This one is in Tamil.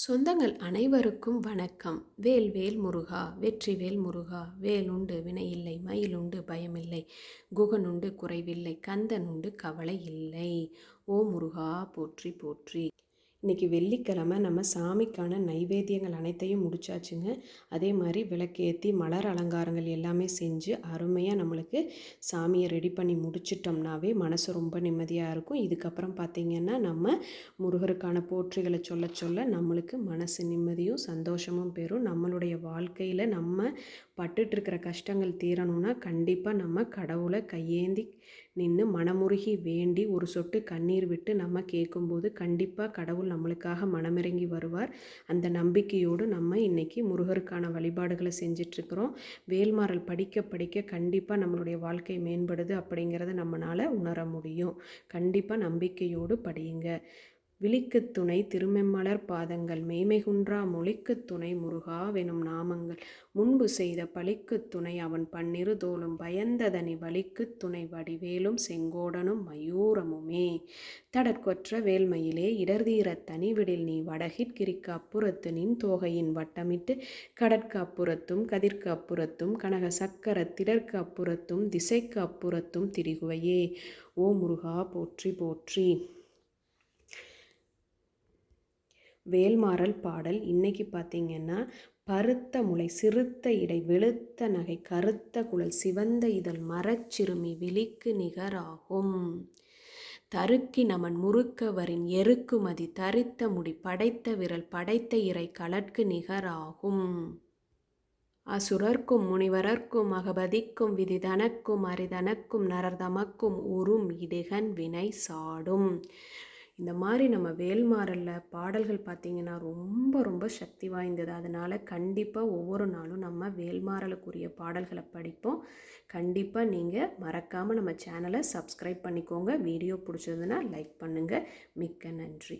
சொந்தங்கள் அனைவருக்கும் வணக்கம். வேல் வேல் முருகா வெற்றி வேல் முருகா வேலுண்டு வினையில்லை மயிலுண்டு பயமில்லை குகனுண்டு குறைவில்லை கந்தனுண்டு கவலை இல்லை. ஓ முருகா போற்றி போற்றி. இன்றைக்கி வெள்ளிக்கிழமை நம்ம சாமிக்கான நைவேத்தியங்கள் அனைத்தையும் முடிச்சாச்சுங்க. அதே மாதிரி விளக்கேற்றி மலர் அலங்காரங்கள் எல்லாமே செஞ்சு அருமையாக நம்மளுக்கு சாமியை ரெடி பண்ணி முடிச்சிட்டோம்னாவே மனசு ரொம்ப நிம்மதியாக இருக்கும். இதுக்கப்புறம் பார்த்திங்கன்னா நம்ம முருகருக்கான போற்றிகளை சொல்ல சொல்ல நம்மளுக்கு மனசு நிம்மதியும் சந்தோஷமும் பெறும். நம்மளுடைய வாழ்க்கையில் நம்ம பட்டுட்ருக்கிற கஷ்டங்கள் தீரணும்னா கண்டிப்பாக நம்ம கடவுளை கையேந்தி நின்று மனமுருகி வேண்டி ஒரு சொட்டு கண்ணீர் விட்டு நம்ம கேட்கும்போது கண்டிப்பாக கடவுள் நம்மளுக்காக மனமிறங்கி வருவார். அந்த நம்பிக்கையோடு நம்ம இன்றைக்கி முருகருக்கான வழிபாடுகளை செஞ்சிட்ருக்கிறோம். வேல்மாறல் படிக்க படிக்க கண்டிப்பாக நம்மளுடைய வாழ்க்கை மேம்படுது அப்படிங்கிறத நம்மளால் உணர முடியும். கண்டிப்பாக நம்பிக்கையோடு படியுங்க. விழிக்குத் துணை திருமெம்மலர் பாதங்கள் மெய்மைகுன்றா மொழிக்குத் துணை முருகாவெனும் நாமங்கள். முன்பு செய்த பழிக்குத் துணை அவன் பன்னிரு தோளும் பயந்ததனி வலிக்குத் துணை வடிவேலும் செங்கோடனும் மயூரமுமே. தடற்கொற்ற வேல்மையிலே இடர்தீரத் தனிவிடில் நீ வடகிற்கிரிக்கு அப்புறத்து நின் தோகையின் வட்டமிட்டு கடற்கு அப்புறத்தும் கதிர்க்கு அப்புறத்தும் கனக சக்கர திடற்கு அப்புறத்தும் திசைக்கு அப்புறத்தும் திரிகுவையே. ஓ முருகா போற்றி போற்றி. வேல்மாறல் பாடல். இன்றைக்கி பார்த்திங்கன்னா பருத்த முளை சிறுத்த இடை வெளுத்த நகை கருத்த குழல் சிவந்த இதழ் மரச்சிறுமி விழிக்கு நிகராகும் தருக்கி நமன் முறுக்கவரின் எருக்குமதி தரித்த முடி படைத்த விரல் படைத்த இறை கலற்கு நிகராகும் அசுரர்க்கும் முனிவரர்க்கும் அகபதிக்கும் விதிதனக்கும் அரிதனக்கும் நரர்தமக்கும் உறும் இடுகன் வினை சாடும். இந்த மாதிரி நம்ம வேல்மாறலில் பாடல்கள் பார்த்திங்கன்னா ரொம்ப ரொம்ப சக்தி வாய்ந்தது. அதனால் கண்டிப்பாக ஒவ்வொரு நாளும் நம்ம வேல்மாறலுக்குரிய பாடல்களை படிப்போம். கண்டிப்பாக நீங்கள் மறக்காமல் நம்ம சேனலை சப்ஸ்கிரைப் பண்ணிக்கோங்க. வீடியோ பிடிச்சதுன்னா லைக் பண்ணுங்கள் மிக்க நன்றி.